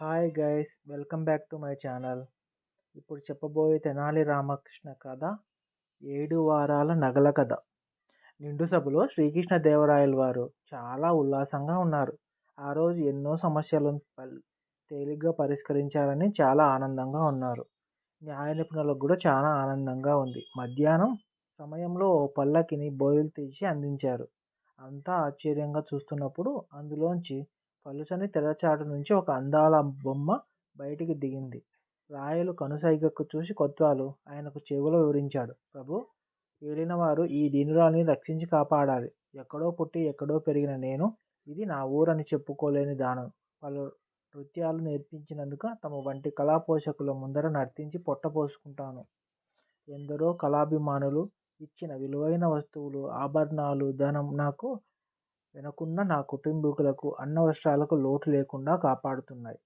Hi guys welcome back to my channel ఇప్పుడు చెప్పబోయే తెనాలి రామకృష్ణ కథ ఏడు వారాల నగల కథ. నిండు సభలో శ్రీకృష్ణ దేవరాయల వారు చాలా ఉల్లాసంగా ఉన్నారు. ఆ రోజు ఎన్నో సమస్యలను తేలిగ్గా పరిష్కరించాలని చాలా ఆనందంగా ఉన్నారు. న్యాయ నిపుణులకు కూడా చాలా ఆనందంగా ఉంది. మధ్యాహ్నం సమయంలో ఓ పల్లకిని బోయిలు తీసి అందించారు. అంతా ఆశ్చర్యంగా చూస్తున్నప్పుడు అందులోంచి పలుచని తెరచాటు నుంచి ఒక అందాల బొమ్మ బయటికి దిగింది. రాయలు కనుసైగకు చూసి కొత్వాలు ఆయనకు చెవులో వివరించాడు. ప్రభు ఏలినవారు ఈ దీనురాల్ని రక్షించి కాపాడాలి. ఎక్కడో పుట్టి ఎక్కడో పెరిగిన నేను ఇది నా ఊరని చెప్పుకోలేని దానం. పలు నృత్యాలు నేర్పించినందుకు తమ వంటి కళా పోషకుల ముందర నర్తించి పొట్ట పోసుకుంటాను. ఎందరో కళాభిమానులు ఇచ్చిన విలువైన వస్తువులు ఆభరణాలు ధనం నాకు వెనకున్న నా కుటుంబీకులకు అన్న వస్త్రాలకు లోటు లేకుండా కాపాడుతున్నాయి.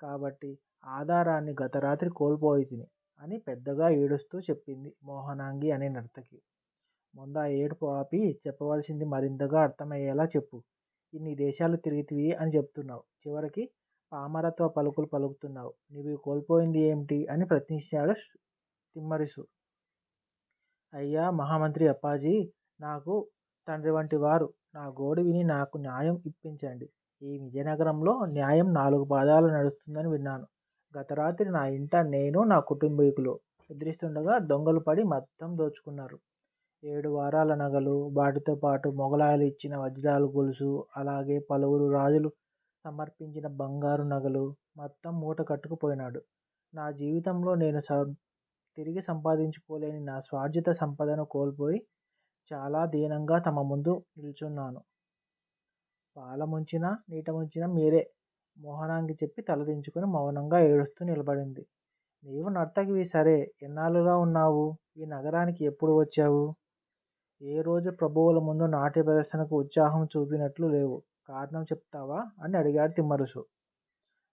కాబట్టి ఆధారాన్ని గత రాత్రి కోల్పోయి తిని అని పెద్దగా ఏడుస్తూ చెప్పింది మోహనాంగి అనే నర్తకి. ముంద ఏడుపు ఆపి చెప్పవలసింది మరింతగా అర్థమయ్యేలా చెప్పు. ఇన్ని దేశాలు తిరిగితివి అని చెప్తున్నావు. చివరికి పామరత్వ పలుకులు పలుకుతున్నావు. నీవు కోల్పోయింది ఏమిటి అని ప్రశ్నించాడు తిమ్మరిసు. అయ్యా మహామంత్రి అప్పాజీ నాకు తండ్రి వంటి వారు నా గోడు విని నాకు న్యాయం ఇప్పించండి. ఈ విజయనగరంలో న్యాయం నాలుగు పాదాలు నడుస్తుందని విన్నాను. గత రాత్రి నా ఇంట నేను నా కుటుంబీకులు నిద్రిస్తుండగా దొంగలు పడి మొత్తం దోచుకున్నారు. ఏడు వారాల నగలు వాటితో పాటు మొగలాయలు ఇచ్చిన వజ్రాలు గొలుసు అలాగే పలువురు రాజులు సమర్పించిన బంగారు నగలు మొత్తం మూట కట్టుకుపోయినాడు. నా జీవితంలో నేను స- తిరిగి సంపాదించుకోలేని నా స్వార్జిత సంపదను కోల్పోయి చాలా దీనంగా తమ ముందు నిల్చున్నాను. పాల ముంచిన నీట ముంచిన మీరే మోహనాంగి చెప్పి తలదించుకుని మౌనంగా ఏడుస్తూ నిలబడింది. నీవు నర్తకివి సరే ఎన్నాళ్ళుగా ఉన్నావు? ఈ నగరానికి ఎప్పుడు వచ్చావు? ఏ రోజు ప్రభువుల ముందు నాట్య ప్రదర్శనకు ఉత్సాహం చూపినట్లు లేవు. కారణం చెప్తావా? అని అడిగాడు తిమ్మరుసు.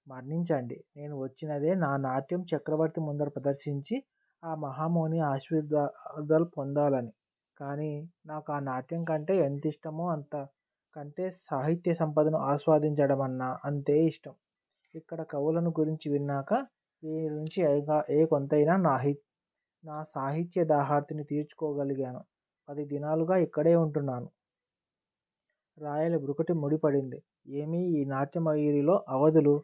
మరణించండి. నేను వచ్చినదే నా నాట్యం చక్రవర్తి ముందర ప్రదర్శించి ఆ మహామౌని ఆశీర్వాదాలు పొందాలని. కానీ నాకు ఆ నాట్యం కంటే ఎంత ఇష్టమో అంత కంటే సాహిత్య సంపదను ఆస్వాదించడం అన్నా అంతే ఇష్టం. ఇక్కడ కవులను గురించి విన్నాక వీరి నుంచి ఏగా ఏ కొంతైనా నా హి నా సాహిత్య దాహార్తిని తీర్చుకోగలిగాను. పది దినాలుగా ఇక్కడే ఉంటున్నాను. రాయల బ్రుకటి ముడిపడింది. ఏమీ ఈ నాట్యమయూరిలో అవధులు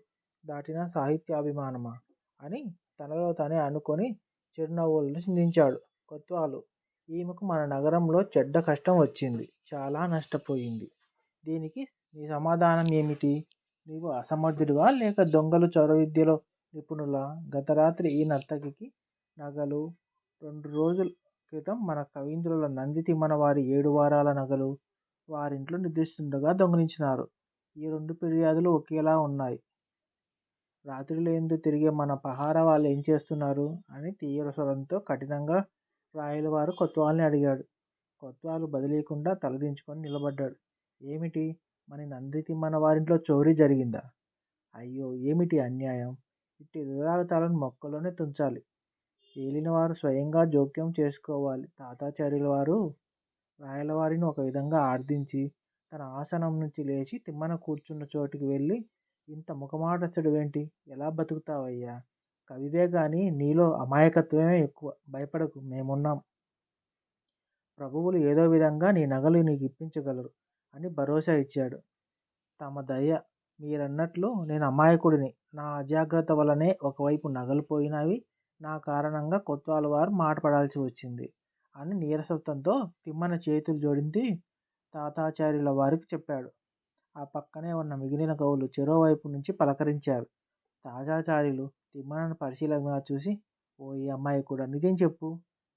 దాటిన సాహిత్యాభిమానమా అని తనలో తనే అనుకొని చిరునవ్వులను చిందించాడు కొత్వాలు. ఈమెకు మన నగరంలో చెడ్డ కష్టం వచ్చింది. చాలా నష్టపోయింది. దీనికి నీ సమాధానం ఏమిటి? నీవు అసమర్థుడివా లేక దొంగలు చొర విద్యలో నిపుణుల? గత రాత్రి ఈ నర్తకికి నగలు రెండు రోజుల క్రితం మన కవీంద్రుల నంది మన వారి ఏడు వారాల నగలు వారింట్లో నిద్రిస్తుండగా దొంగిలించినారు. ఈ రెండు ఫిర్యాదులు ఒకేలా ఉన్నాయి. రాత్రిలో ఎందు తిరిగే మన పహార వాళ్ళు ఏం చేస్తున్నారు? అని తీవ్ర స్వరంతో కఠినంగా రాయల వారు కొత్వాల్ని అడిగాడు. కొత్వాలు బదిలీయకుండా తలదించుకొని నిలబడ్డాడు. ఏమిటి? మన నందితి మన వారింట్లో చోరీ జరిగిందా? అయ్యో ఏమిటి అన్యాయం? ఇట్టి దురాగతాలను మొక్కలోనే తుంచాలి. ఏలినవారు స్వయంగా జోక్యం చేసుకోవాలి. తాతాచార్యుల వారు రాయలవారిని ఒక విధంగా ఆర్దించి తన ఆసనం నుంచి లేచి తిమ్మన కూర్చున్న చోటికి వెళ్ళి ఇంత ముఖమాటస్తుడువేంటి ఎలా బతుకుతావయ్యా? కవివే కానీ నీలో అమాయకత్వమే ఎక్కువ. భయపడకు మేమున్నాం. ప్రభువులు ఏదో విధంగా నీ నగలు నీకు ఇప్పించగలరు అని భరోసా ఇచ్చాడు. తమ దయ మీరన్నట్లు నేను అమాయకుడిని. నా అజాగ్రత్త వలనే ఒకవైపు నగలు పోయినవి నా కారణంగా కొత్వాల వారు మాటపడాల్సి వచ్చింది అని నీరసత్వంతో తిమ్మన చేతులు జోడించి తాతాచార్యుల వారికి చెప్పాడు. ఆ పక్కనే ఉన్న మిగిలిన కవులు చెరోవైపు నుంచి పలకరించారు. తాజాచార్యులు తిమ్మనను పరిశీలనగా చూసి ఓ ఈ అమ్మాయి కూడా నిజం చెప్పు.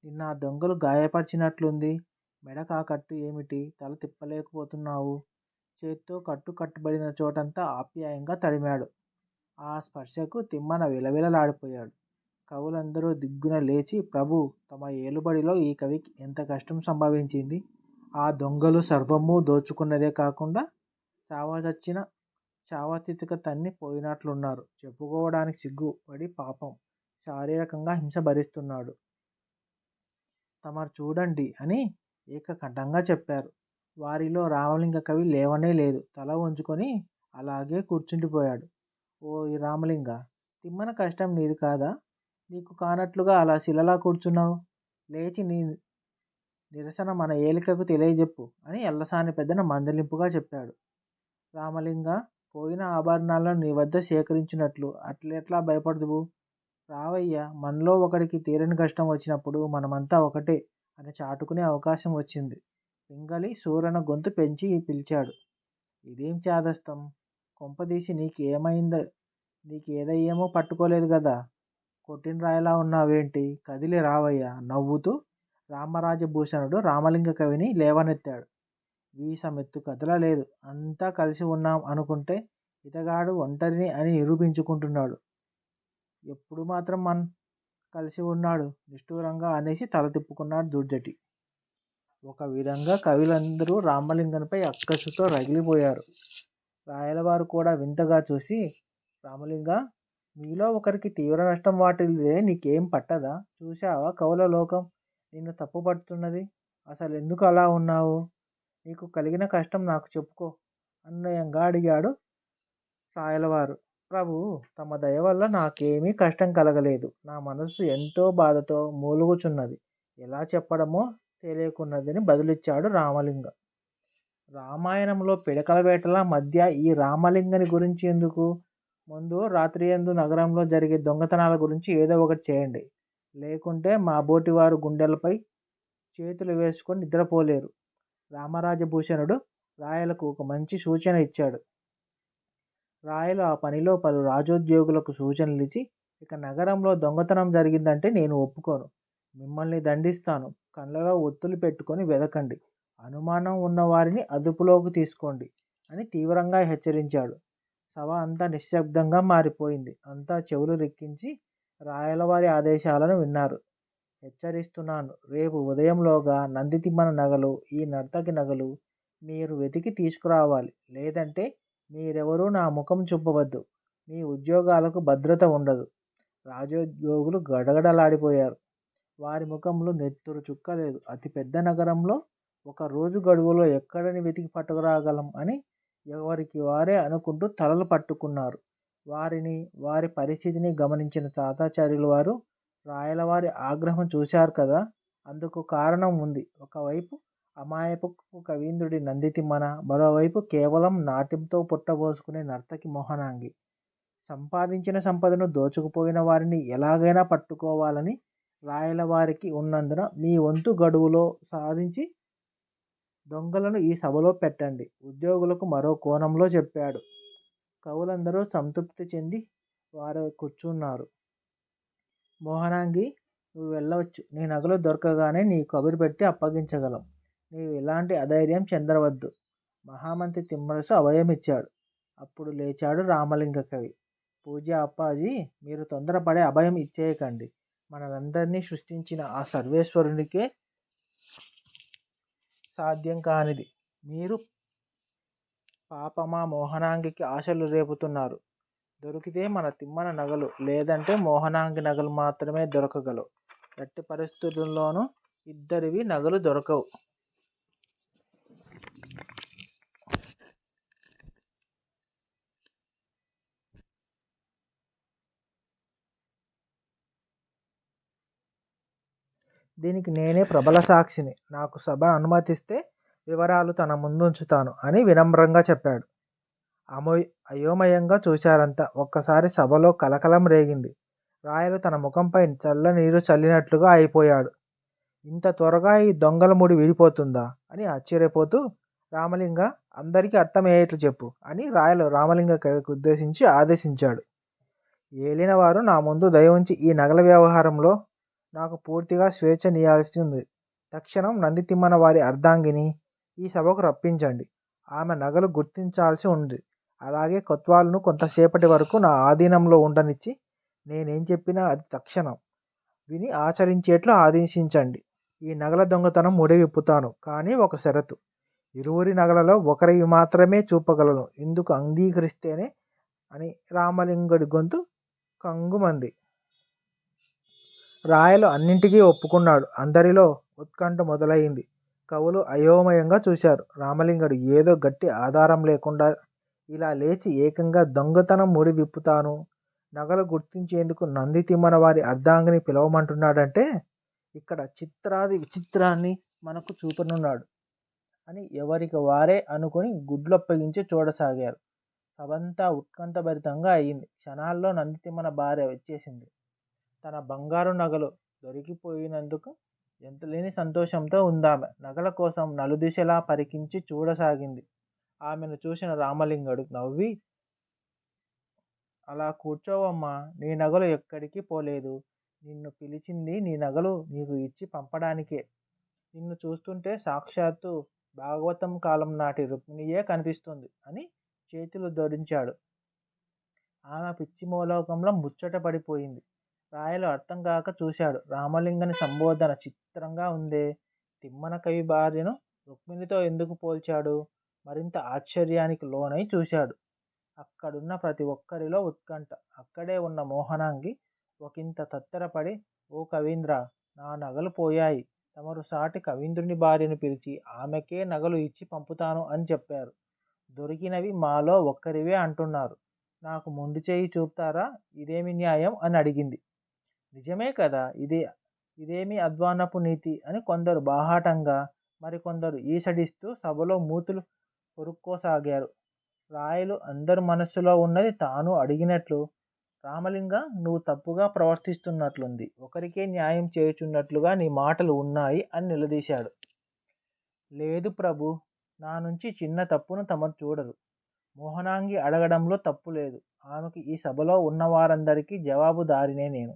నిన్న ఆ దొంగలు గాయపరిచినట్లుంది. మెడకు ఆ కట్టు ఏమిటి? తల తిప్పలేకపోతున్నావు. చేత్తో కట్టు కట్టుబడిన చోటంతా ఆప్యాయంగా తడిమాడు ఆ స్పర్శకు తిమ్మన విలవిలలాడిపోయాడు. కవులందరూ దిగ్గున లేచి ప్రభు తమ ఏలుబడిలో ఈ కవికి ఎంత కష్టం సంభవించింది? ఆ దొంగలు సర్వము దోచుకున్నదే కాకుండా చావచచ్చిన చావతితిక తన్ని పోయినట్లున్నారు. చెప్పుకోవడానికి సిగ్గుపడి పాపం. శారీరకంగా హింస భరిస్తున్నాడు. తమరు చూడండి అని ఏకకంఠంగా చెప్పారు. వారిలో రామలింగ కవి లేవనే లేదు. తల వంచుకొని అలాగే కూర్చుండిపోయాడు. ఓ రామలింగా రామలింగ తిమ్మన కష్టం నీది కాదా? నీకు కానట్లుగా అలా శిలలా కూర్చున్నావు? లేచి నీ నిరసన మన ఏలికకు తెలియజెప్పు అని ఎల్లసాని పెద్దన మందలింపుగా చెప్పాడు. రామలింగ పోయిన ఆభరణాలను నీ వద్ద సేకరించినట్లు అట్లెట్లా భయపడదువు? రావయ్య మనలో ఒకడికి తీరని కష్టం వచ్చినప్పుడు మనమంతా ఒకటే అని చాటుకునే అవకాశం వచ్చింది. పింగళి సూరన గొంతు పెంచి పిలిచాడు. ఇదేం చేదస్తం? కొంపదీసి నీకేమైందో నీకు ఏదయ్యేమో పట్టుకోలేదు కదా కొట్టిన రాయిలా ఉన్నావేంటి? కదిలి రావయ్య నవ్వుతూ రామరాజభూషణుడు రామలింగ కవిని లేవనెత్తాడు. వీసమెత్తు కదలలేదు. అంతా కలిసి ఉన్నాం అనుకుంటే ఇతగాడు ఒంటరిని అని నిరూపించుకుంటున్నాడు. ఎప్పుడు మాత్రం మన్ కలిసి ఉన్నాడు నిష్ఠూరంగా అనేసి తల తిప్పుకున్నాడు దుర్జటి. ఒక విధంగా కవులందరూ రామలింగంపై అక్కసుతో రగిలిపోయారు. రాయలవారు కూడా వింతగా చూసి రామలింగ మీలో ఒకరికి తీవ్ర నష్టం వాటిల్లిదే నీకేం పట్టదా? చూశావా కవుల లోకం? నిన్ను తప్పుపడుతున్నది? అసలు ఎందుకు అలా ఉన్నావు? నీకు కలిగిన కష్టం నాకు చెప్పుకో అన్నయంగా అడిగాడు రాయలవారు. ప్రభు తమ దయ వల్ల నాకేమీ కష్టం కలగలేదు. నా మనస్సు ఎంతో బాధతో మూలుగుచున్నది. ఎలా చెప్పడమో తెలియకున్నదని బదులిచ్చాడు రామలింగ. రామాయణంలో పిడకల వేటల మధ్య ఈ రామలింగని గురించి ఎందుకు? ముందు రాత్రి ఎందు నగరంలో జరిగే దొంగతనాల గురించి ఏదో ఒకటి చేయండి. లేకుంటే మా బోటివారు గుండెలపై చేతులు వేసుకొని నిద్రపోలేరు. రామరాజభూషణుడు రాయలకు ఒక మంచి సూచన ఇచ్చాడు. రాయలు ఆ పనిలో పలు రాజోద్యోగులకు సూచనలు ఇచ్చి ఇక నగరంలో దొంగతనం జరిగిందంటే నేను ఒప్పుకోను. మిమ్మల్ని దండిస్తాను. కళ్ళలో ఒత్తులు పెట్టుకొని వెదకండి. అనుమానం ఉన్న వారిని అదుపులోకి తీసుకోండి అని తీవ్రంగా హెచ్చరించాడు. సభ అంతా నిశ్శబ్దంగా మారిపోయింది. అంతా చెవులు రెక్కించి రాయలవారి ఆదేశాలను విన్నారు. హెచ్చరిస్తున్నాను. రేపు ఉదయంలోగా నందితిమ్మన నగలు ఈ నర్తకి నగలు మీరు వెతికి తీసుకురావాలి. లేదంటే మీరెవరూ నా ముఖం చూపవద్దు. మీ ఉద్యోగాలకు భద్రత ఉండదు. రాజోద్యోగులు గడగడలాడిపోయారు. వారి ముఖంలో నెత్తురు చుక్క లేదు అతి పెద్ద నగరంలో ఒక రోజు గడువులో ఎక్కడని వెతికి పట్టుకురాగలం అని ఎవరికి వారే అనుకుంటూ తలలు పట్టుకున్నారు. వారిని వారి పరిస్థితిని గమనించిన తాతాచార్యుల వారు రాయలవారి ఆగ్రహం చూశారు కదా! అందుకు కారణం ఉంది. ఒకవైపు అమాయపు కవీంద్రుడి నందితిమ్మన మరోవైపు కేవలం నాట్యంతో పుట్టబోసుకునే నర్తకి మోహనాంగి. సంపాదించిన సంపదను దోచుకుపోయిన వారిని ఎలాగైనా పట్టుకోవాలని రాయలవారికి ఉన్నందున మీ వంతు గడువులో సాధించి దొంగలను ఈ సభలో పెట్టండి. ఉద్యోగులకు మరో కోణంలో చెప్పాడు. కవులందరూ సంతృప్తి చెంది వారు కూర్చున్నారు. మోహనాంగి నువ్వు వెళ్ళవచ్చు. నీ నగలు దొరకగానే నీ కబురు పెట్టి అప్పగించగలం. నీవు ఎలాంటి అధైర్యం చెందవద్దు మహామంత్రి తిమ్మరసు అభయం ఇచ్చాడు అప్పుడు లేచాడు రామలింగ కవి. పూజ అప్పాజీ మీరు తొందరపడే అభయం ఇచ్చేయకండి. మనందరినీ సృష్టించిన ఆ సర్వేశ్వరునికే సాధ్యం కానిది. మీరు పాపమా మోహనాంగికి ఆశలు రేపుతున్నారు. దొరికితే మన తిమ్మన నగలు లేదంటే మోహనాంగి నగలు మాత్రమే దొరకగలవు. ఎట్టి పరిస్థితుల్లోనూ ఇద్దరివి నగలు దొరకవు. దీనికి నేనే ప్రబల సాక్షిని. నాకు సభ అనుమతిస్తే వివరాలు తన ముందుంచుతాను అని వినమ్రంగా చెప్పాడు. అమో అయోమయంగా చూశారంతా. ఒక్కసారి సభలో కలకలం రేగింది. రాయలు తన ముఖంపై చల్ల నీరు చల్లినట్లుగా అయిపోయాడు. ఇంత త్వరగా ఈ దొంగల ముడి విడిపోతుందా? అని ఆశ్చర్యపోతూ రామలింగ అందరికీ అర్థమయ్యేట్లు చెప్పు అని రాయలు రామలింగ కవికి ఉద్దేశించి ఆదేశించాడు. ఏలినవారు నా ముందు దయ ఉంచి ఈ నగల వ్యవహారంలో నాకు పూర్తిగా స్వేచ్ఛ నీయాల్సి ఉంది. తక్షణం నందితిమ్మన వారి అర్ధాంగిని ఈ సభకు రప్పించండి. ఆమె నగలు గుర్తించాల్సి ఉంది. అలాగే కొత్వాల్ను కొంతసేపటి వరకు నా ఆధీనంలో ఉండనిచ్చి నేనేం చెప్పినా అది తక్షణం. విని ఆచరించేట్లు ఆదేశించండి. ఈ నగల దొంగతనం ముడి విప్పుతాను కానీ ఒక షరతు. ఇరువురి నగలలో ఒకరివి మాత్రమే చూపగలను. ఇందుకు అంగీకరిస్తేనే అని రామలింగుడి గొంతు కంగుమంది. రాయలు అన్నింటికీ ఒప్పుకున్నాడు. అందరిలో ఉత్కంఠ మొదలైంది. కవులు అయోమయంగా చూశారు. రామలింగుడు ఏదో గట్టి ఆధారం లేకుండా ఇలా లేచి ఏకంగా దొంగతనం ముడి విప్పుతాను. నగలు గుర్తించేందుకు నంది తిమ్మన వారి అర్ధాంగిని పిలవమంటున్నాడంటే ఇక్కడ చిత్రాది విచిత్రాన్ని మనకు చూపనున్నాడు అని ఎవరికి వారే అనుకుని గుడ్లొప్పగించి చూడసాగారు. సభంతా ఉత్కంఠభరితంగా అయింది. క్షణాల్లో నందితిమ్మన భార్య వచ్చేసింది. తన బంగారు నగలు దొరికిపోయినందుకు ఎంతలేని సంతోషంతో ఉందామె. నగల కోసం నలుదిశలా పరికించి చూడసాగింది. ఆమెను చూసిన రామలింగడు నవ్వి అలా కూర్చోవమ్మా నీ నగలు ఎక్కడికి పోలేదు. నిన్ను పిలిచింది నీ నగలు నీకు ఇచ్చి పంపడానికే. నిన్ను చూస్తుంటే సాక్షాత్తు భాగవతం కాలం నాటి రుక్మిణియే కనిపిస్తుంది అని చేతులు ధరించాడు ఆమె పిచ్చి మూలోకంలో ముచ్చట పడిపోయింది. రాయలు అర్థం కాక చూశాడు. రామలింగని సంబోధన చిత్రంగా ఉందే. తిమ్మన కవి భార్యను రుక్మిణితో ఎందుకు పోల్చాడు? మరింత ఆశ్చర్యానికి లోనై చూశాడు. అక్కడున్న ప్రతి ఒక్కరిలో ఉత్కంఠ. అక్కడే ఉన్న మోహనాంగి ఒకంత తత్తరపడి ఓ కవీంద్ర నా నగలు పోయాయి. తమరు సాటి కవీంద్రుని భార్యను పిలిచి ఆమెకే నగలు ఇచ్చి పంపుతాను అని చెప్పారు. దొరికినవి మాలో ఒక్కరివే అంటున్నారు. నాకు మొండి చేయి చూపుతారా? ఇదేమి న్యాయం? అని అడిగింది. నిజమే కదా ఇది ఇదేమి అధ్వానపు నీతి? అని కొందరు బాహాటంగా మరికొందరు ఈసడిస్తూ సభలో మూతులు కొరుక్కోసాగారు. రాయలు అందరి మనస్సులో ఉన్నది తాను అడిగినట్లు రామలింగ నువ్వు తప్పుగా ప్రవర్తిస్తున్నట్లుంది. ఒకరికే న్యాయం చేయుచున్నట్లుగా నీ మాటలు ఉన్నాయి అని నిలదీశాడు. లేదు ప్రభు నా నుంచి చిన్న తప్పును తమరు చూడరు. మోహనాంగి అడగడంలో తప్పు లేదు. ఆమెకి ఈ సభలో ఉన్నవారందరికీ జవాబుదారినే నేను.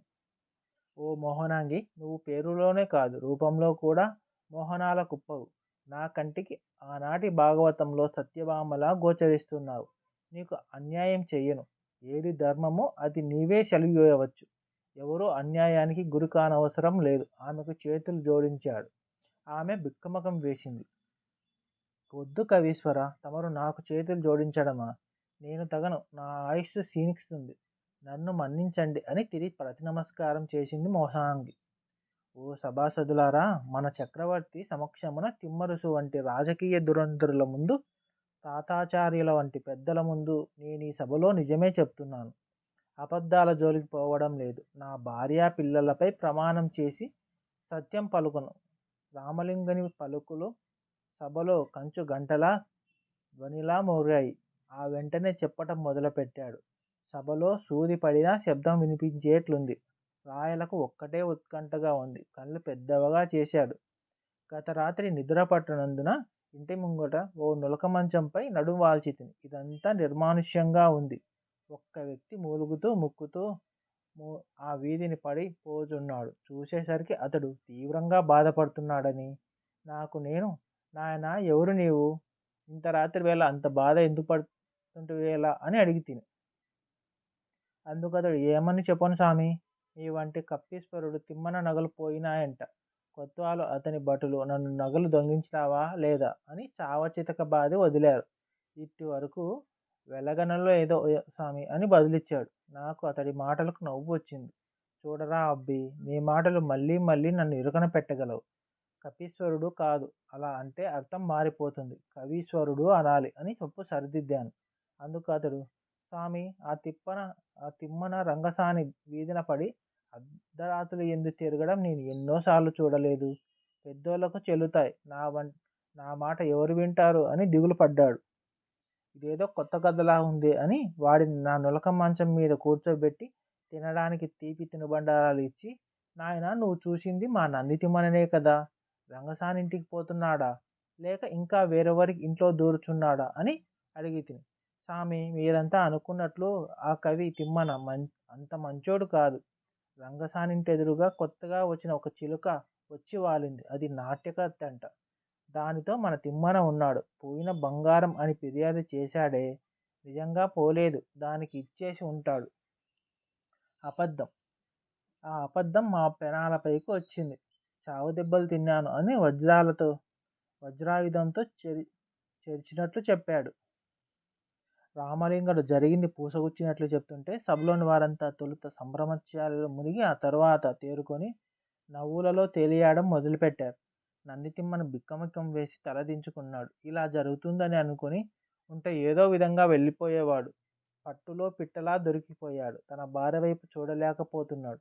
ఓ మోహనాంగి నువ్వు పేరులోనే కాదు రూపంలో కూడా మోహనాల కుప్పవు. నా కంటికి ఆనాటి భాగవతంలో సత్యభామలా గోచరిస్తున్నావు. నీకు అన్యాయం చెయ్యను. ఏది ధర్మమో అది నీవే సెలవేయవచ్చు ఎవరూ అన్యాయానికి గురి కానవసరం లేదు. ఆమెకు చేతులు జోడించాడు. ఆమె బిక్కమకం వేసింది. వద్దు కవీశ్వర తమరు నాకు చేతులు జోడించడమా? నేను తగను. నా ఆయుష్ క్షీణిస్తుంది. నన్ను మన్నించండి అని తిరిగి ప్రతి నమస్కారం చేసింది మోహాంగి. ఓ సభాసదులారా మన చక్రవర్తి సమక్షమున తిమ్మరుసు వంటి రాజకీయ దురంధరుల ముందు తాతాచార్యుల వంటి పెద్దల ముందు నేను ఈ సభలో నిజమే చెప్తున్నాను. అబద్ధాల జోలికి పోవడం లేదు. నా భార్య పిల్లలపై ప్రమాణం చేసి సత్యం పలుకును. రామలింగని పలుకులు సభలో కంచు గంటలా ధ్వనిలా మోగాయి. ఆ వెంటనే చెప్పటం మొదలుపెట్టాడు. సభలో సూది పడినా శబ్దం వినిపించేట్లుంది. రాయలకు ఒక్కటే ఉత్కంఠగా ఉంది. కళ్ళు పెద్దవగా చేశాడు. గత రాత్రి నిద్ర పట్టనందున ఇంటి ముంగట ఓ నులక మంచంపై నడుం వాల్చితిని. ఇదంతా నిర్మానుష్యంగా ఉంది. ఒక్క వ్యక్తి మూలుగుతూ ముక్కుతూ ఆ వీధిని పడి పోచున్నాడు. చూసేసరికి అతడు తీవ్రంగా బాధపడుతున్నాడని. నాకు నేను నాయన ఎవరు నీవు? ఇంత రాత్రి వేళ అంత బాధ ఎందుకు పడుతుంటే వేళ అని అడిగి తిని అందుకు అతడు ఏమని చెప్పను స్వామి? నీ వంటి కప్పీశ్వరుడు తిమ్మన నగలు పోయినాయంట. కొత్వాలు అతని భటులు నన్ను నగలు దొంగించినావా లేదా? అని చావచితక బాధి వదిలారు. ఇట్టి వరకు వెలగనలో ఏదో స్వామి అని బదులిచ్చాడు. నాకు అతడి మాటలకు నవ్వు వచ్చింది. చూడరా అబ్బి నీ మాటలు మళ్ళీ మళ్ళీ నన్ను ఇరుకన పెట్టగలవు. కపీశ్వరుడు కాదు. అలా అంటే అర్థం మారిపోతుంది. కవీశ్వరుడు అనాలి అని చెప్పు సరిదిద్దాను. అందుకు అతడు స్వామి ఆ తిప్పన ఆ తిమ్మన రంగసాని వీధిన పడి అర్ధరాత్రులు ఎందుకు తిరగడం నేను ఎన్నోసార్లు చూడలేదు. పెద్దోళ్ళకు చెల్లుతాయి. నా వం నా మాట ఎవరు వింటారు? అని దిగులు పడ్డాడు. ఇదేదో కొత్త కథలా ఉంది అని వాడిని నా నులక మంచం మీద కూర్చోబెట్టి తినడానికి తీపి తినుబండారాలు ఇచ్చి నాయన నువ్వు చూసింది మా నంది తిమ్మననే కదా? రంగసానింటికి పోతున్నాడా? లేక ఇంకా వేరెవరికి ఇంట్లో దూరుచున్నాడా? అని అడిగి తిని స్వామి మీరంతా అనుకున్నట్లు ఆ కవి తిమ్మన మం అంత మంచోడు కాదు. రంగసానింటి ఎదురుగా కొత్తగా వచ్చిన ఒక చిలుక వచ్చి వాలింది. అది నాట్యకర్త అంట దానితో మన తిమ్మన ఉన్నాడు. పోయిన బంగారం అని ఫిర్యాదు చేశాడే. నిజంగా పోలేదు. దానికి ఇచ్చేసి ఉంటాడు. అబద్ధం. ఆ అబద్ధం మా పెనాలపైకి వచ్చింది. చావు దెబ్బలు తిన్నాను అని వజ్రాలతో వజ్రాయుధంతో చెరి చెరిచినట్లు చెప్పాడు. రామలింగడు జరిగింది పూసగుచ్చినట్లు చెప్తుంటే సభలోని వారంతా తొలుత సంభ్రమత్యాలలో మునిగి ఆ తర్వాత తేరుకొని నవ్వులలో తేలియాడం మొదలుపెట్టారు. నందితిమ్మను బిక్కమిక్కం వేసి తలదించుకున్నాడు. ఇలా జరుగుతుందని అనుకుని ఉంటే ఏదో విధంగా వెళ్ళిపోయేవాడు. పట్టులో పిట్టలా దొరికిపోయాడు. తన భార్య వైపు చూడలేకపోతున్నాడు.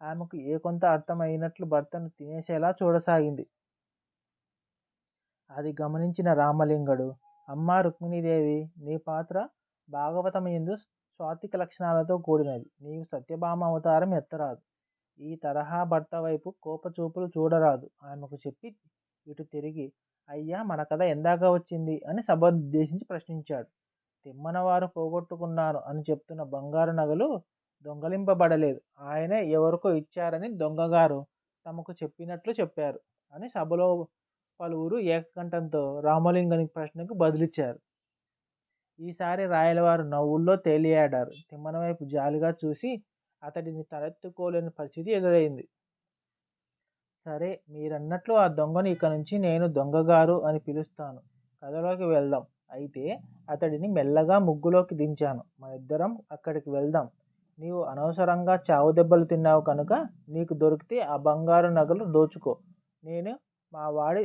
ఆమెకు ఏ కొంత అర్థమైనట్లు భర్తను తినేసేలా చూడసాగింది. అది గమనించిన రామలింగడు అమ్మా రుక్మిణీదేవి నీ పాత్ర భాగవతం ఎందు స్వాతిక లక్షణాలతో కూడినది. నీవు సత్యభామ అవతారం ఎత్తరాదు. ఈ తరహా భర్త వైపు కోపచూపులు చూడరాదు. ఆమెకు చెప్పి ఇటు తిరిగి అయ్యా మన కథ ఎందాక వచ్చింది అని సభనుద్దేశించి ప్రశ్నించాడు. తిమ్మనవారు పోగొట్టుకున్నాను అని చెప్తున్న బంగారు నగలు దొంగలింపబడలేదు. ఆయనే ఎవరికో ఇచ్చారని దొంగగారు తమకు చెప్పినట్లు చెప్పారు అని సభలో పలువురు ఏకకంఠంతో రామలింగని ప్రశ్నకు బదులిచ్చారు. ఈసారి రాయలవారు నవ్వుల్లో తేలియాడారు. తిమ్మన వైపు జాలిగా చూసి అతడిని తలెత్తుకోలేని పరిస్థితి ఎదురైంది. సరే మీరన్నట్లు ఆ దొంగను ఇక నుంచి నేను దొంగగారు అని పిలుస్తాను. కథలోకి వెళ్దాం. అయితే అతడిని మెల్లగా ముగ్గులోకి దించాను. మన ఇద్దరం అక్కడికి వెళ్దాం. నీవు అనవసరంగా చావు దెబ్బలు తిన్నావు కనుక నీకు దొరికితే ఆ బంగారు నగలు దోచుకో. నేను మా వాడి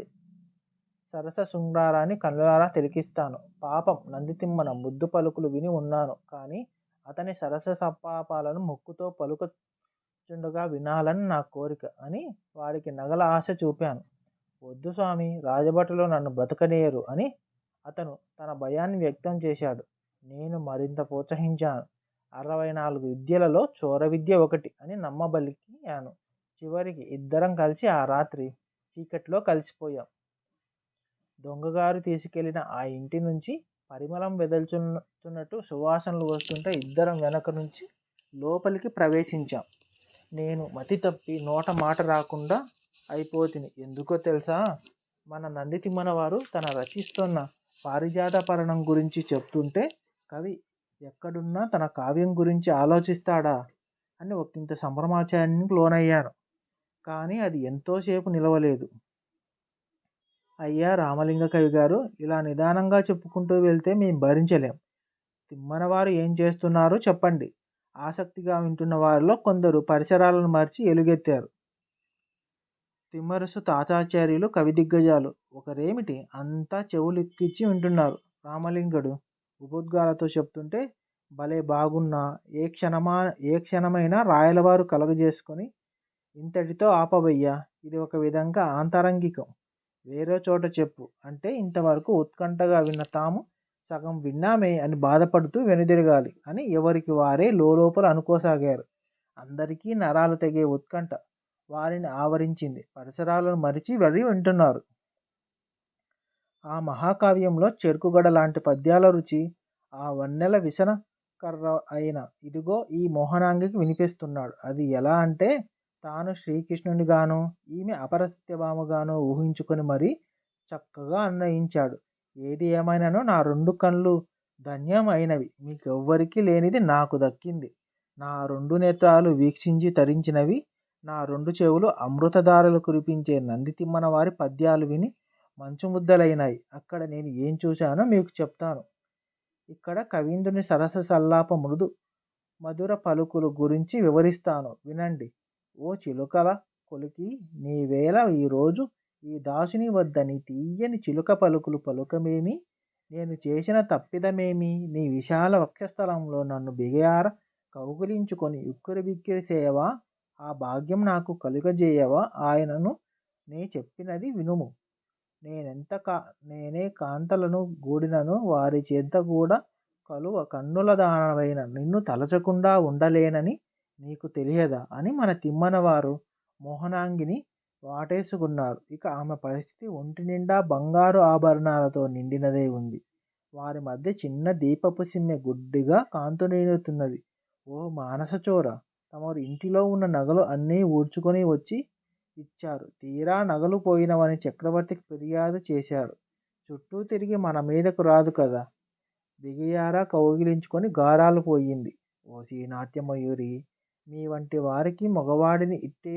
సరస శృంగారాన్ని కనులారా తిలకిస్తాను. పాపం నందితిమ్మన ముద్దు పలుకులు విని ఉన్నాను. కానీ అతని సరస సపాపాలను ముక్కుతో పలుకుచుండగా వినాలని నా కోరిక అని వాడికి నగల ఆశ చూపాను. వద్దు స్వామి రాజభటులు నన్ను బ్రతకనేయరు అని అతను తన భయాన్ని వ్యక్తం చేశాడు. నేను మరింత ప్రోత్సహించాను. అరవై నాలుగు విద్యలలో చోర విద్య ఒకటి అని నమ్మబలికాను. చివరికి ఇద్దరం కలిసి ఆ రాత్రి చీకట్లో కలిసిపోయాం. దొంగగారు తీసుకెళ్ళిన ఆ ఇంటి నుంచి పరిమళం వెదల్చున్నట్టు సువాసనలు వస్తుంటే ఇద్దరం వెనక నుంచి లోపలికి ప్రవేశించాం. నేను మతి తప్పి నోట మాట రాకుండా అయిపోతిని. ఎందుకో తెలుసా? మన నందితిమ్మన వారు తన రచిస్తున్న పారిజాత పరణం గురించి చెప్తుంటే కవి ఎక్కడున్నా తన కావ్యం గురించి ఆలోచిస్తాడా? అని ఒకంత సంభ్రమాచార్యానికి లోనయ్యాను. కానీ అది ఎంతోసేపు నిలవలేదు. అయ్యా రామలింగ కవి గారు ఇలా నిదానంగా చెప్పుకుంటూ వెళ్తే మేము భరించలేం. తిమ్మనవారు ఏం చేస్తున్నారో చెప్పండి. ఆసక్తిగా వింటున్న వారిలో కొందరు పరిసరాలను మార్చి ఎలుగెత్తారు. తిమ్మరసు తాతాచార్యులు కవి దిగ్గజాలు. ఒకరేమిటి? అంతా చెవులెక్కిచ్చి వింటున్నారు. రామలింగడు ఉపోద్గాలతో చెప్తుంటే భలే బాగున్నా ఏ క్షణమా ఏ క్షణమైనా రాయలవారు కలగజేసుకొని ఇంతటితో ఆపవయ్యా. ఇది ఒక విధంగా ఆంతరంగికం. వేరే చోట చెప్పు. అంటే ఇంతవరకు ఉత్కంఠగా విన్న తాము సగం విన్నామే అని బాధపడుతూ వెనుదిరగాలి అని ఎవరికి వారే లోపల అనుకోసాగారు. అందరికీ నరాలు తెగే ఉత్కంఠ వారిని ఆవరించింది. పరిసరాలను మరిచి వరి వింటున్నారు. ఆ మహాకావ్యంలో చెరుకుగడ లాంటి పద్యాల రుచి ఆ వన్నెల విసన కర్ర అయిన ఇదిగో ఈ మోహనాంగికి వినిపిస్తున్నాడు. అది ఎలా అంటే తాను శ్రీకృష్ణునిగాను ఈమె అపరసత్యభామగాను ఊహించుకొని మరీ చక్కగా అన్వయించాడు. ఏది ఏమైనానో నా రెండు కళ్ళు ధన్యం అయినవి మీకెవ్వరికీ లేనిది నాకు దక్కింది. నా రెండు నేత్రాలు వీక్షించి తరించినవి. నా రెండు చెవులు అమృతధారలు కురిపించే నందితిమ్మన వారి పద్యాలు విని మంచు ముద్దలైనాయి అక్కడ నేను ఏం చూశానో మీకు చెప్తాను. ఇక్కడ కవీంద్రుని సరస సల్లాప మృదు మధుర పలుకులు గురించి వివరిస్తాను. వినండి. ఓ చిలుకల కొలికి నీ వేళ ఈరోజు ఈ దాసుని వద్దని తీయని చిలుక పలుకులు పలుకమేమి? నేను చేసిన తప్పిదమేమి? నీ విశాల వక్షస్థలంలో నన్ను బిగయార కౌగులించుకొని ఉక్కిరి బిక్కిరి సేవా ఆ భాగ్యం నాకు కలుగజేయవా? ఆయనను నే చెప్పినది వినుము. నేనెంత కా నేనే కాంతలను గూడినను వారి చేత కూడా కలువ కన్నుల దానమైన నిన్ను తలచకుండా ఉండలేనని నీకు తెలియదా అని మన తిమ్మనవారు మోహనాంగిని వాటేసుకున్నారు. ఇక ఆమె పరిస్థితి ఒంటి నిండా బంగారు ఆభరణాలతో నిండినదే ఉంది. వారి మధ్య చిన్న దీపపు సిమ్మె గుడ్డిగా కాంతునీనుతున్నది ఓ మానసచోర తమరు ఇంటిలో ఉన్న నగలు అన్నీ ఊడ్చుకొని వచ్చి ఇచ్చారు. తీరా నగలు పోయినవని చక్రవర్తికి ఫిర్యాదు చేశారు. చుట్టూ తిరిగి మన మీదకు రాదు కదా! బిగియారా కౌగిలించుకొని గారాలు పోయింది. ఓ సీనాట్యమయూరి! మీ వంటి వారికి మగవాడిని ఇట్టే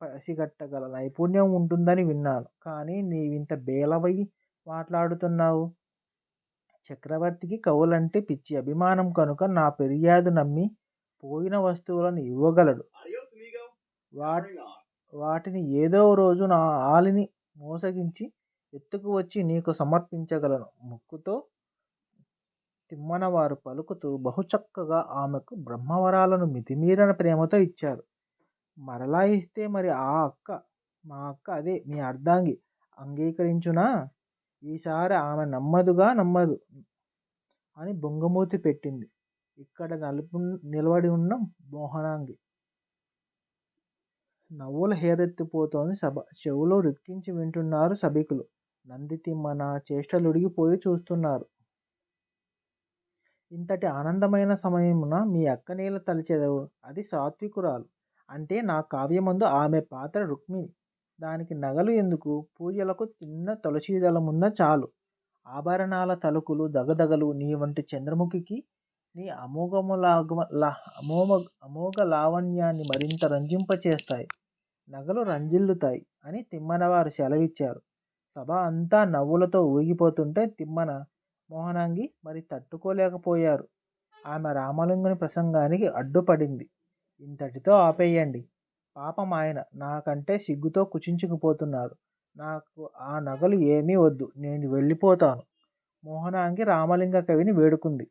పసిగట్టగల నైపుణ్యం ఉంటుందని విన్నాను. కానీ నీవింత బేలవై మాట్లాడుతున్నావు? చక్రవర్తికి కవులంటే పిచ్చి అభిమానం కనుక నా ఫిర్యాదు నమ్మి పోయిన వస్తువులను ఇవ్వగలడు. వాటి వాటిని ఏదో రోజు నా ఆలిని మోసగించి ఎత్తుకు వచ్చి నీకు సమర్పించగలను. ముక్కుతో తిమ్మనవారు పలుకుతూ బహుచక్కగా ఆమెకు బ్రహ్మవరాలను మితిమీరిన ప్రేమతో ఇచ్చారు. మరలా ఇస్తే మరి ఆ అక్క మా అక్క అదే మీ అర్ధాంగి అంగీకరించునా? ఈసారి ఆమె నమ్మదుగా నమ్మదు అని బొంగమూతి పెట్టింది. ఇక్కడ నలుపు నిలబడి ఉన్న మోహనాంగి. నవ్వుల హేరెత్తిపోతోంది సభ. చెవులో రిక్కించి వింటున్నారు సభికులు. నందితిమ్మన చేష్టలుడిగిపోయి చూస్తున్నారు. ఇంతటి ఆనందమైన సమయమున మీ అక్క నీళ్ళ తలిచెదవు. అది సాత్వికురాలు. అంటే నా కావ్యమందు ఆమె పాత్ర రుక్మిణి. దానికి నగలు ఎందుకు? పూజలకు తిన్న తులసీదళమున్న చాలు. ఆభరణాల తలుకులు దగదగలు నీ వంటి చంద్రముఖికి నీ అమోఘములాగ అమోఘ అమోఘ లావణ్యాన్ని మరింత రంజింపచేస్తాయి. నగలు రంజిల్లుతాయి అని తిమ్మనవారు సెలవిచ్చారు. సభ అంతా నవ్వులతో ఊగిపోతుంటే తిమ్మన మోహనాంగి మరి తట్టుకోలేకపోయారు. ఆమె రామలింగుని ప్రసంగానికి అడ్డుపడింది. ఇంతటితో ఆపేయండి. పాపం ఆయన నాకంటే సిగ్గుతో కుచించుకుపోతున్నారు. నాకు ఆ నగలు ఏమీ వద్దు. నేను వెళ్ళిపోతాను. మోహనాంగి రామలింగ కవిని వేడుకుంది.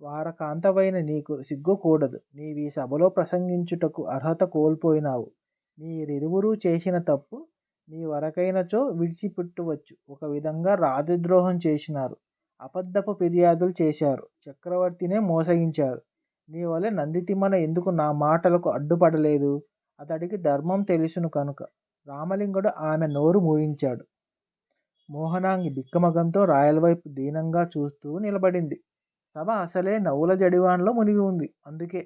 వారకాంతవైన నీకు సిగ్గుకూడదు నీవి సభలో ప్రసంగించుటకు అర్హత కోల్పోయినావు. మీరిరువురూ చేసిన తప్పు మీ వరకైనచో విడిచిపెట్టవచ్చు. ఒక విధంగా రాజద్రోహం చేసినారు. అబద్ధపు ఫిర్యాదులు చేశారు. చక్రవర్తినే మోసగించారు. నీ వలె నందితిమ్మన ఎందుకు నా మాటలకు అడ్డుపడలేదు? అతడికి ధర్మం తెలుసును కనుక. రామలింగుడు ఆమె నోరు మూయించాడు. మోహనాంగి బిక్కమగంతో రాయలవైపు దీనంగా చూస్తూ నిలబడింది. సభ అసలే నవ్వుల జడివాన్లో మునిగి ఉంది. అందుకే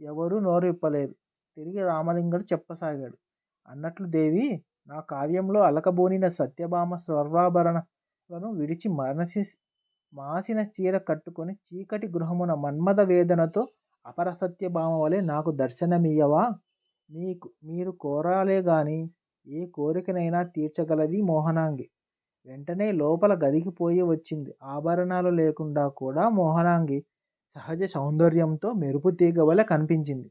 ఎవరూ నోరు ఇప్పలేదు తిరిగి రామలింగుడు చెప్పసాగాడు. అన్నట్లు దేవి నా కావ్యంలో అలకబోనిన సత్యభామ సర్వాభరణలను విడిచి మనసి మాసిన చీర కట్టుకొని చీకటి గృహమున మన్మథ వేదనతో అపర సత్యభామ వలె నాకు దర్శనమియ్యవా? మీకు మీరు కోరాలే గాని ఏ కోరికనైనా తీర్చగలది మోహనాంగి. వెంటనే లోపల గదికి పోయి వచ్చింది. ఆభరణాలు లేకుండా కూడా మోహనాంగి సహజ సౌందర్యంతో మెరుపు తీగ వలె కనిపించింది.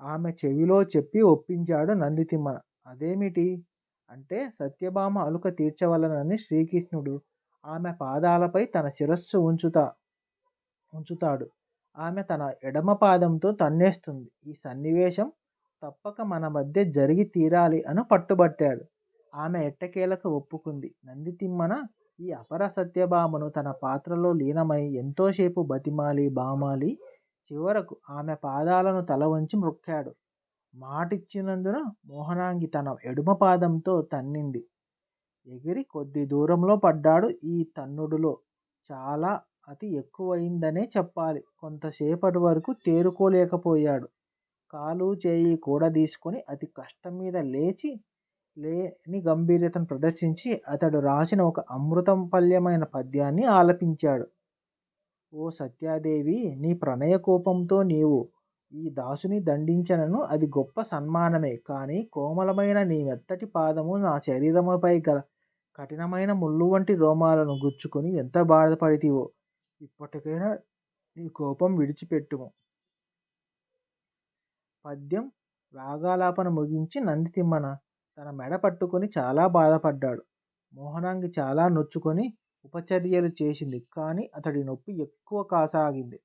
ఆమె చెవిలో చెప్పి ఒప్పించాడు నందితిమ్మన అదేమిటి? అంటే సత్యభామ అలుక తీర్చవలనని శ్రీకృష్ణుడు ఆమె పాదాలపై తన శిరస్సు ఉంచుతా ఉంచుతాడు. ఆమె తన ఎడమ పాదంతో తన్నేస్తుంది. ఈ సన్నివేశం తప్పక మన మధ్య జరిగి తీరాలి అని పట్టుబట్టాడు. ఆమె ఎట్టకేలకు ఒప్పుకుంది. నందితిమ్మన ఈ అపర సత్యభామను తన పాత్రలో లీనమై ఎంతోసేపు బతిమాలి బామాలి చివరకు ఆమె పాదాలను తల వంచి మ్రొక్కాడు మాటిచ్చినందున మోహనాంగి తన ఎడమ పాదంతో తన్నింది. ఎగిరి కొద్ది దూరంలో పడ్డాడు ఈ తన్నుడులో. చాలా అతి ఎక్కువైందనే చెప్పాలి. కొంతసేపటి వరకు తేరుకోలేకపోయాడు. కాలు చేయి కూడా తీసుకొని అతి కష్టం మీద లేచి లేని గంభీర్యతను ప్రదర్శించి అతడు రాసిన ఒక అమృతం పల్యమైన పద్యాన్ని ఆలపించాడు. ఓ సత్యాదేవి నీ ప్రణయ కోపంతో నీవు ఈ దాసుని దండించనను అది గొప్ప సన్మానమే. కానీ కోమలమైన నీ మెత్తటి పాదము నా శరీరముపై గల కఠినమైన ముళ్ళు వంటి రోమాలను గుచ్చుకొని ఎంత బాధపడితివో ఇప్పటికైనా నీ కోపం విడిచిపెట్టుము. పద్యం రాగాలాపన ముగించి నంది తిమ్మన తన మెడ పట్టుకొని చాలా బాధపడ్డాడు. మోహనాంగి చాలా నొచ్చుకొని ఉపచర్యలు చేసింది. కానీ అతడి నొప్పి ఎక్కువ కాసాగింది.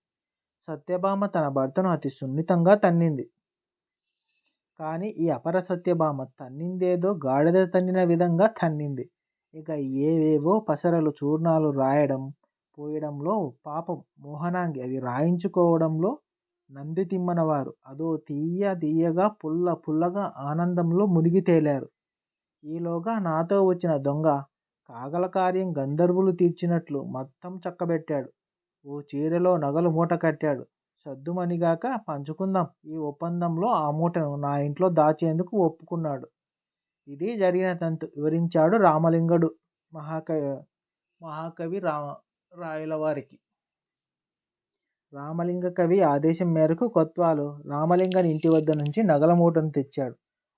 సత్యభామ తన భర్తను అతి సున్నితంగా తన్నింది. కానీ ఈ అపర సత్యభామ తన్నిందేదో గాడిద తన్నిన విధంగా తన్నింది. ఇక ఏవేవో పసరలు చూర్ణాలు రాయడం పోయడంలో పాపం మోహనాంగి అవి రాయించుకోవడంలో నంది తిమ్మనవారు. అదో తీయ తీయగా పుల్ల పుల్లగా ఆనందంలో మునిగి తేలారు. ఈలోగా నాతో వచ్చిన దొంగ కాగల కార్యం గంధర్వులు తీర్చినట్లు మొత్తం చక్కబెట్టాడు. ఓ చీరలో నగలు మూట కట్టాడు. సద్దుమణిగాక పంచుకుందాం. ఈ ఒప్పందంలో ఆ మూటను నా ఇంట్లో దాచేందుకు ఒప్పుకున్నాడు. ఇది జరిగిన తంతు వివరించాడు రామలింగడు మహాకవి మహాకవి రామ రాయల వారికి రామలింగ కవి ఆదేశం మేరకు కొత్వాలు రామలింగని ఇంటి వద్ద నుంచి నగల మూటను తెచ్చాడు.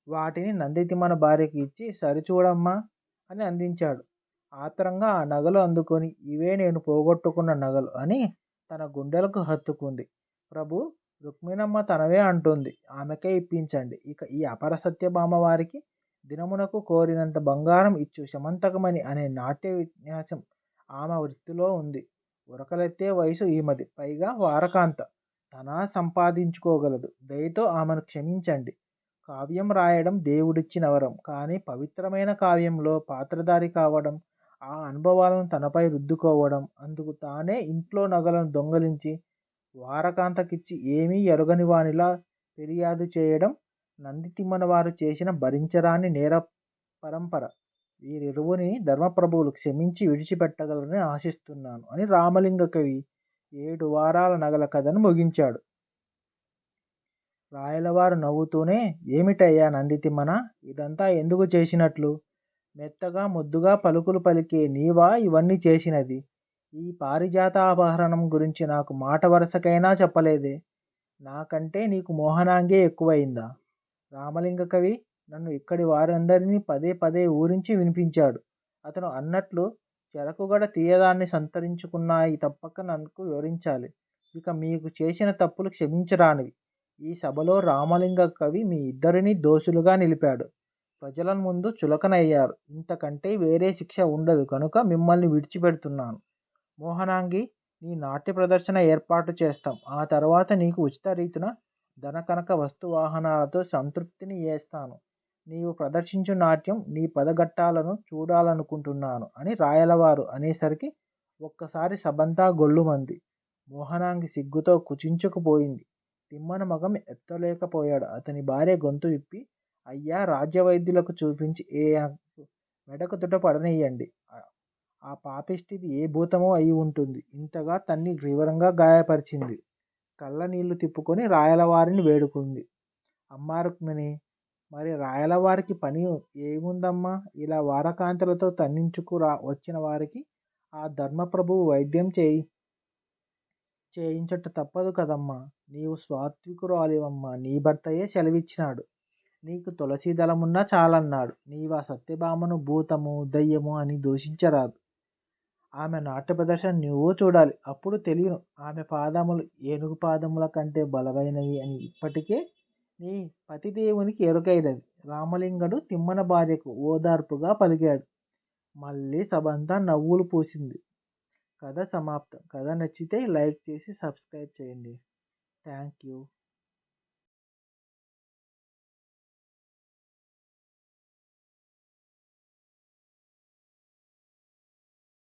వాటిని నందితిమ్మన భార్యకి ఇచ్చి సరిచూడమ్మా అని అందించాడు. ఆత్రంగా ఆ నగలు అందుకొని ఇవే నేను పోగొట్టుకున్న నగలు అని తన గుండెలకు హత్తుకుంది. ప్రభు రుక్మిణమ్మ తనవే అంటుంది. ఆమెకే ఇప్పించండి. ఇక ఈ అపర సత్యభామ వారికి దినమునకు కోరినంత బంగారం ఇచ్చు శమంతకమణి అనే నాట్య విన్యాసం ఆమె వృత్తిలో ఉంది. ఉరకలెత్తే వయసు ఈమెది. పైగా వారకాంత. తన సంపాదించుకోగలదు. దయతో ఆమెను క్షమించండి. కావ్యం రాయడం దేవుడిచ్చిన వరం. కానీ పవిత్రమైన కావ్యంలో పాత్రధారి కావడం ఆ అనుభవాలను తనపై రుద్దుకోవడం అందుకు తానే ఇంట్లో నగలను దొంగలించి వారకాంతకిచ్చి ఏమీ ఎరుగని వానిలా ఫిర్యాదు చేయడం నందితిమ్మన వారు చేసిన భరించరాని నేర పరంపర. వీరిరువుని ధర్మప్రభువులు క్షమించి విడిచిపెట్టగలరని ఆశిస్తున్నాను అని రామలింగ కవి ఏడు వారాల నగల కథను ముగించాడు. రాయలవారు నవ్వుతూనే ఏమిటయ్యా నందితిమ్మన ఇదంతా ఎందుకు చేసినట్లు? మెత్తగా ముద్దుగా పలుకులు పలికే నీవా ఇవన్నీ చేసినది. ఈ పారిజాత అపహరణం గురించి నాకు మాట వరుసకైనా చెప్పలేదే. నాకంటే నీకు మోహనాంగే ఎక్కువైందా రామలింగ కవి నన్ను ఇక్కడి వారందరినీ పదే పదే ఊరించి వినిపించాడు. అతను అన్నట్లు చెరకుగడ తీయదాన్ని సంతరించుకున్నాయి తప్పక నన్ను వివరించాలి. ఇక మీకు చేసిన తప్పులు క్షమించరానివి. ఈ సభలో రామలింగ కవి మీ ఇద్దరిని దోషులుగా నిలిపాడు. ప్రజల ముందు చులకనయ్యారు. ఇంతకంటే వేరే శిక్ష ఉండదు. కనుక మిమ్మల్ని విడిచిపెడుతున్నాను. మోహనాంగి నీ నాట్య ప్రదర్శన ఏర్పాటు చేస్తాం. ఆ తర్వాత నీకు ఉచిత రీతిన ధన కనక వస్తు వాహనాలతో సంతృప్తిని చేస్తాను నీవు ప్రదర్శించు నాట్యం నీ పదఘట్టాలను చూడాలనుకుంటున్నాను అని రాయలవారు అనేసరికి ఒక్కసారి సబంతా గొల్లుమంది. మోహనాంగి సిగ్గుతో కుచించుకుపోయింది. తిమ్మన మగం ఎత్తలేకపోయాడు. అతని భార్య గొంతు విప్పి అయ్యా రాజ్యవైద్యులకు చూపించి ఏ మెడకు తుట పడనీయండి. ఆ పాపిష్టిది ఏ భూతమో అయి ఉంటుంది. ఇంతగా తన్ని తీవ్రంగా గాయపరిచింది. కళ్ళ నీళ్ళు తిప్పుకొని రాయలవారిని వేడుకుంది. అమ్మా రుక్మిణి మరి రాయలవారికి పని ఏముందమ్మా? ఇలా వారకాంతలతో తన్నించుకు రా వచ్చిన వారికి ఆ ధర్మప్రభువు వైద్యం చేయి. చేయించట తప్పదు కదమ్మా. నీవు సాత్వికురాలివమ్మా నీ భర్తయే సెలవిచ్చినాడు. నీకు తులసి దళమున్నా చాలన్నాడు. నీవా సత్యభామను భూతము దయ్యము అని దూషించరాదు. ఆమె నాట్య ప్రదర్శన నువ్వు చూడాలి. అప్పుడు తెలియను. ఆమె పాదములు ఏనుగు పాదముల కంటే బలమైనవి అని ఇప్పటికే నీ పతిదేవునికి ఎరుకైనది. రామలింగడు తిమ్మన భార్యకు ఓదార్పుగా పలికాడు. మళ్ళీ సభంతా నవ్వులు పూసింది. కథ సమాప్తం. కథ నచ్చితే లైక్ చేసి సబ్స్క్రైబ్ చేయండి. Thank you.